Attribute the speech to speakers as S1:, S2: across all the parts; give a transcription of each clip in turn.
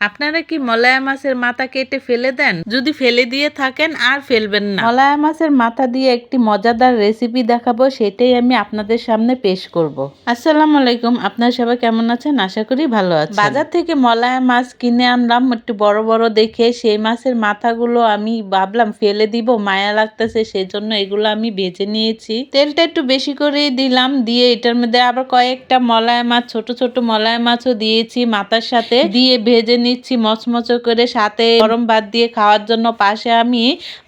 S1: আপনারা কি মলায়া মাছের মাথা কেটে ফেলে দেন? যদি ফেলে দিয়ে থাকেন আর ফেলবেন না। মলায়া মাছের মাথা দিয়ে একটি মজাদার রেসিপি দেখাবো সেটাই আমি আপনাদের সামনে পেশ করব। আসসালামু আলাইকুম আপনারা সবাই কেমন আছেন? আশা করি ভালো আছেন। বাজার থেকে মলায়া মাছ কিনে আনলাম একটু বড় বড় দেখে। সেই মাছের মাথাগুলো আমি ভাবলাম ফেলে দিব মায়া লাগতেছে সেজন্য এগুলো আমি ভেজে নিয়েছি। তেলটা একটু বেশি করেই দিলাম দিয়ে এটার মধ্যে আবার কয়েকটা মলায়া মাছ ছোট ছোট মলায়া মাছও দিয়েছি মাথার সাথে। দিয়ে ভেজে নিচ্ছি, মচমচ করে সাথে গরম ভাত দিয়ে খাওয়ার জন্য পাশে আমি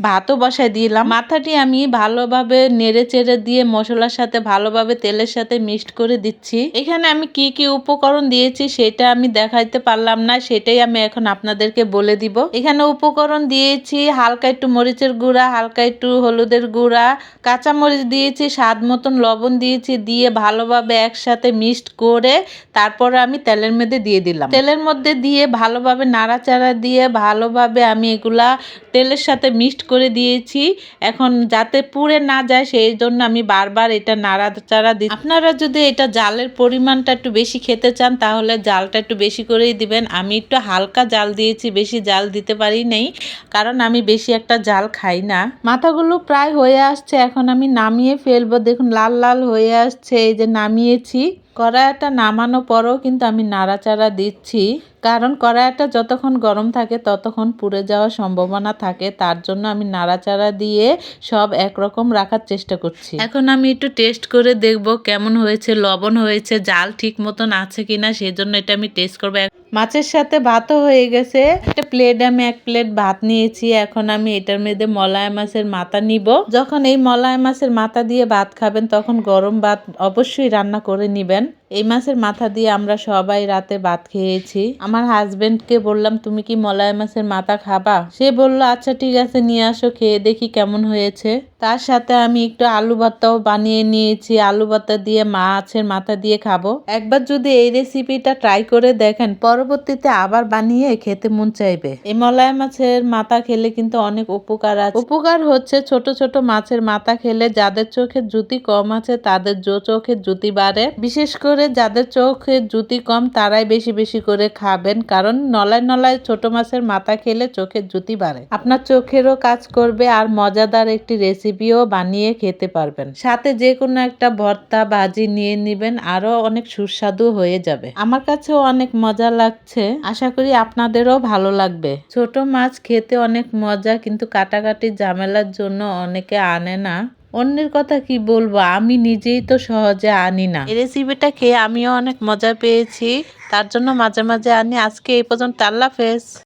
S1: ভাতও বসাই দিলাম। মাথাটি আমি ভালোভাবে নেড়ে চেড়ে দিয়ে মশলার সাথে ভালোভাবে তেলের সাথে মিক্সড করে দিচ্ছি। এখানে আমি কি কি উপকরণ দিয়েছি সেটা আমি দেখাইতে পারলাম না, সেটাই আমি এখন আপনাদেরকে বলে দিব। এখানে উপকরণ দিয়েছি হালকা একটু মরিচের গুঁড়া, হালকা একটু হলুদের গুঁড়া কাঁচা মরিচ দিয়েছি, স্বাদ মতন লবণ দিয়েছি, দিয়ে ভালোভাবে একসাথে মিক্সড করে তারপর আমি তেলের মধ্যে দিয়ে দিলাম। তেলের মধ্যে দিয়ে ভালোভাবে নাড়াচাড়া দিয়ে ভালোভাবে আমি এগুলা তেলের সাথে মিক্সড করে দিয়েছি। এখন যাতে পুড়ে না যায় সেই জন্য আমি বারবার এটা নাড়াচাড়া দিই আপনারা যদি এটা জালের পরিমাণটা একটু বেশি খেতে চান, তাহলে জালটা একটু বেশি করেই দিবেন। আমি একটু হালকা জাল দিয়েছি, বেশি জাল দিতে পারি নাই, কারণ আমি বেশি একটা জাল খাই না। মাথাগুলো প্রায় হয়ে আসছে, এখন আমি নামিয়ে ফেলব। দেখুন, লাল লাল হয়ে আসছে, এই যে নামিয়েছি। কড়াইটা নামানো পরও কিন্তু আমি নাড়াচাড়া দিচ্ছি। কারণ কড়াইটা যতক্ষণ গরম থাকে, ততক্ষণ পুড়ে যাওয়ার সম্ভাবনা থাকে। তার জন্য আমি নাড়াচাড়া দিয়ে সব একরকম রাখার চেষ্টা করছি। এখন আমি একটু টেস্ট করে দেখব কেমন হয়েছে, লবণ হয়েছে, জাল ঠিক মতন আছে কিনা, সেজন্য এটা আমি টেস্ট করব। মাছের সাথে ভাতও হয়ে গেছে। একটা প্লেট আমি এক প্লেট ভাত নিয়েছি, এখন আমি এটার মধ্যে মলায় মাছের মাথা নিব। যখন এই মলায় মাছের মাথা দিয়ে ভাত খাবেন, তখন গরম ভাত অবশ্যই রান্না করে নিবেন। এই মাছের মাথা দিয়ে আমরা সবাই রাতে ভাত খেয়েছি। আমার হাজবেন্ডকে বললাম, তুমি কি মলায় মাছের মাথা খাবা? সে বলল আচ্ছা ঠিক আছে, নিয়ে আসো, খেয়ে দেখি কেমন হয়েছে। তার সাথে আমি একটু আলু ভর্তাও বানিয়ে নিয়েছি। আলু ভর্তা দিয়ে মাছের মাথা দিয়ে খাব। একবার যদি এই রেসিপিটা ট্রাই করে দেখেন, পরবর্তীতে আবার বানিয়ে খেতে মন চাইবে। এই মলায় মাছের মাথা খেলে কিন্তু অনেক উপকার আছে। উপকার হচ্ছে ছোট ছোট মাছের মাথা খেলে যাদের চোখে জুতি কম আছে, তাদের জো চোখের জুতি বাড়ে। বিশেষ করে যাদের চোখের জুতি কম, তারাই বেশি বেশি করে খাবেন। কারণ নলায় নলায় ছোট মাছের মাথা খেলে চোখের জুতি বাড়ে। আপনার চোখেরও কাজ করবে আর মজাদার একটি রেসিপিও বানিয়ে খেতে পারবেন। সাথে যে কোনো একটা ভর্তা, ভাজি নিয়ে নেবেন আরও অনেক সুস্বাদু হয়ে যাবে। আমার কাছেও অনেক মজা লাগছে। আশা করি আপনাদেরও ভালো লাগবে। ছোট মাছ খেতে অনেক মজা, কিন্তু কাটাকাটি ঝামেলার জন্য অনেকে আনে না। অন্যের কথা কি বলব? আমি নিজেই তো সহজে আনি না। এই রেসিপিটা খেয়ে আমিও অনেক মজা পেয়েছি। তার জন্য মাঝে মাঝে আনি। আজকে এই পর্যন্ত, আল্লাহ হাফেজ।